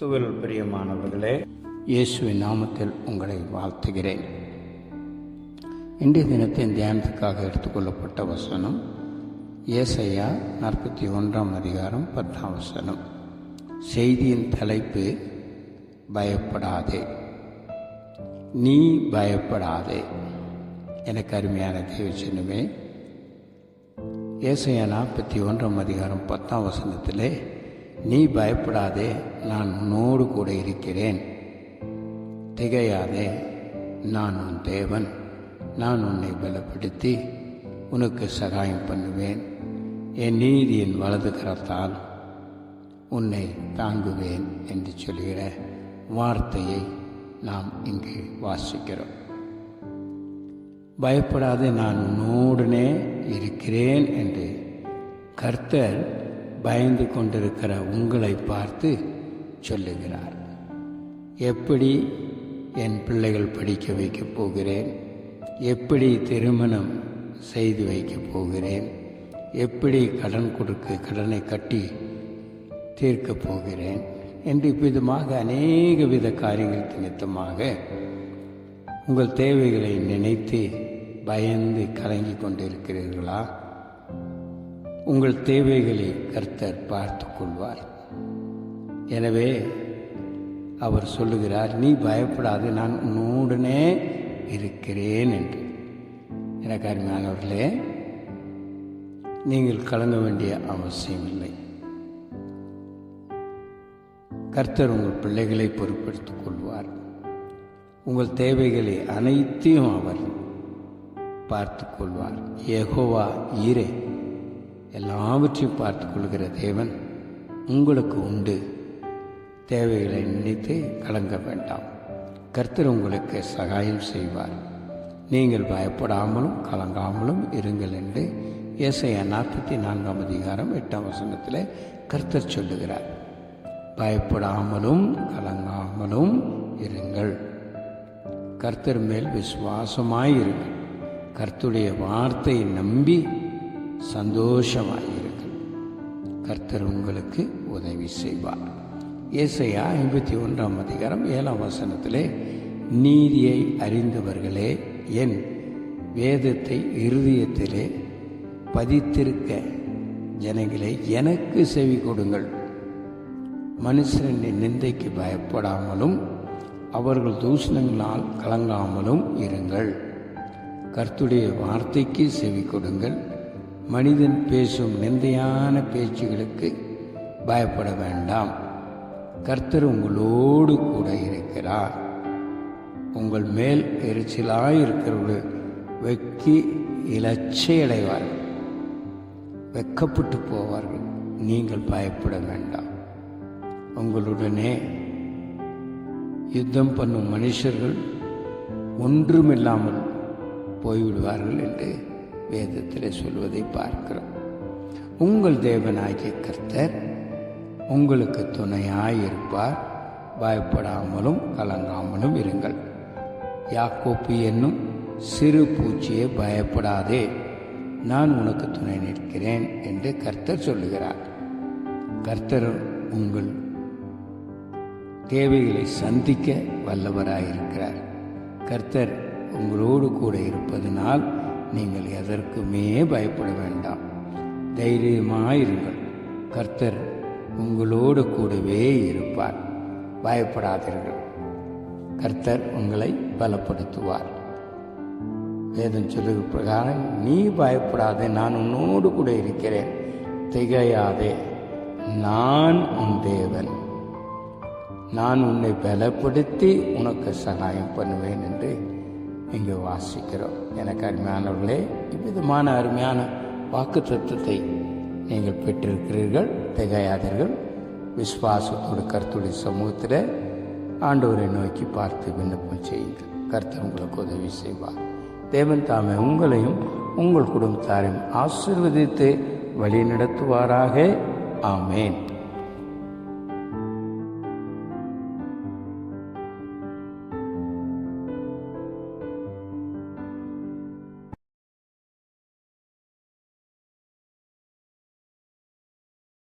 கிறிஸ்துவில் பிரியமானவர்களே இயேசுவின் நாமத்தில் உங்களை வாழ்த்துகிறேன். இன்றைய தினத்தின் தியானத்துக்காக எடுத்துக்கொள்ளப்பட்ட வசனம் ஏசையா நாற்பத்தி ஒன்றாம் அதிகாரம் பத்தாம் வசனம். செய்தியின் தலைப்பு பயப்படாதே. நீ பயப்படாதே. எனக்கு அருமையான தேவ ஏசையா நாற்பத்தி ஒன்றாம் அதிகாரம் பத்தாம் வசனத்திலே நீ பயப்படாதே நான் உன்னோடு கூட இருக்கிறேன். திகையாதே நான் உன் தேவன். நான் உன்னை பலப்படுத்தி உனக்கு சகாயம் பண்ணுவேன். என் நீதியின் வலது கரத்தால் உன்னை தாங்குவேன் என்று சொல்கிற வார்த்தையை நாம் இங்கு வாசிக்கிறோம். பயப்படாதே நான் உன்னோடனே இருக்கிறேன் என்று கர்த்தர் பயந்து கொண்டிருக்கிற உங்களை பார்த்து சொல்லுகிறார். எப்படி என் பிள்ளைகள் படிக்க வைக்கப் போகிறேன்? எப்படி திருமணம் செய்து வைக்கப் போகிறேன்? எப்படி கடன் கொடுக்க கடனை கட்டி தீர்க்கப் போகிறேன்? என்று விதமாக அநேக வித காரியங்கள் நிமித்தமாக உங்கள் தேவைகளை நினைத்து பயந்து கலங்கி கொண்டிருக்கிறீர்களா? உங்கள் தேவைகளை கர்த்தர் பார்த்து கொள்வார் எனவே அவர் சொல்லுகிறார் நீ பயப்படாது நான் உன்னுடனே இருக்கிறேன் என்று. எனக்கு அருமையானவர்களே நீங்கள் கலங்க வேண்டிய அவசியம் இல்லை கர்த்தர் உங்கள் பிள்ளைகளை பொறுப்படுத்திக் கொள்வார். உங்கள் தேவைகளை அனைத்தையும் அவர் பார்த்து கொள்வார். ஏகோவா ஈரே. எல்லாவற்றையும் பார்த்து கொள்கிற தேவன் உங்களுக்கு உண்டு. தேவைகளை நினைத்து கலங்க வேண்டாம். கர்த்தர் உங்களுக்கு சகாயம் செய்வார். நீங்கள் பயப்படாமலும் கலங்காமலும் இருங்கள் என்று ஏசையா நாற்பத்தி நான்காம் அதிகாரம் எட்டாம் வசனத்தில் கர்த்தர் சொல்லுகிறார். பயப்படாமலும் கலங்காமலும் இருங்கள். கர்த்தர் மேல் விசுவாசமாயிருங்கள் கர்த்துடைய வார்த்தையை நம்பி சந்தோஷமாயிருங்கள் கர்த்தர் உங்களுக்கு உதவி செய்வார். ஏசையா ஐம்பத்தி ஒன்றாம் அதிகாரம் ஏழாம் வசனத்திலே நீதியை அறிந்தவர்களே என் வேதத்தை இருதயத்திலே பதித்திருக்க ஜனங்களே எனக்கு செவி கொடுங்கள். மனுஷனின் நிந்தைக்கு பயப்படாமலும் அவர்கள் தூஷணங்களால் கலங்காமலும் இருங்கள். கர்த்துடைய வார்த்தைக்கு செவி கொடுங்கள். மனிதன் பேசும் நிந்தையான பேச்சுகளுக்கு பயப்பட வேண்டாம். கர்த்தர் உங்களோடு கூட இருக்கிறார். உங்கள் மேல் எரிச்சலாயிருக்கிறவர்கள் வெக்கி இலச்சையடைவார்கள் வெக்கப்பட்டு போவார்கள். நீங்கள் பயப்பட வேண்டாம். உங்களுடனே யுத்தம் பண்ணும் மனுஷர்கள் ஒன்றுமில்லாமல் போய்விடுவார்கள் என்று வேதத்தில் சொல்வதை பார்க்கிறோம். உங்கள் தேவனாகிய கர்த்தர் உங்களுக்கு துணையாயிருப்பார். பயப்படாமலும் கலங்காமலும் இருங்கள். யாக்கோப்பு என்னும் சிறு பூச்சியை பயப்படாதே. நான் உனக்கு துணை நிற்கிறேன் என்று கர்த்தர் சொல்லுகிறார். கர்த்தர் உங்கள் தேவைகளை சந்திக்க வல்லவராயிருக்கிறார். கர்த்தர் உங்களோடு கூட இருப்பதனால் நீங்கள் எதற்குமே பயப்பட வேண்டாம். தைரியமாயிருங்கள். கர்த்தர் உங்களோடு கூடவே இருப்பார். பயப்படாதீர்கள். கர்த்தர் உங்களை பலப்படுத்துவார். வேதம் சொல்லுகிற பிரகாரம் நீ பயப்படாதே நான் உன்னோடு கூட இருக்கிறேன். திகையாதே. நான் உன் தேவன். நான் உன்னை பலப்படுத்தி உனக்கு சகாயம் பண்ணுவேன் என்று இங்கு வாசிக்கிறோம். எனக்கு அருமையானவர்களே இவ்விதமான அருமையான வாக்கு தத்துவத்தை நீங்கள் பெற்றிருக்கிறீர்கள். திகையாதீர்கள். விசுவாசத்தோடு கருத்துடைய சமூகத்தில் ஆண்டவரை நோக்கி பார்த்து விண்ணப்பம் செய்யுங்கள். கருத்து உங்களுக்கு உதவி செய்வார். தேவன் தாமே உங்களையும் உங்கள் குடும்பத்தாரையும் ஆசிர்வதித்து வழி நடத்துவாராக ஆமேன்.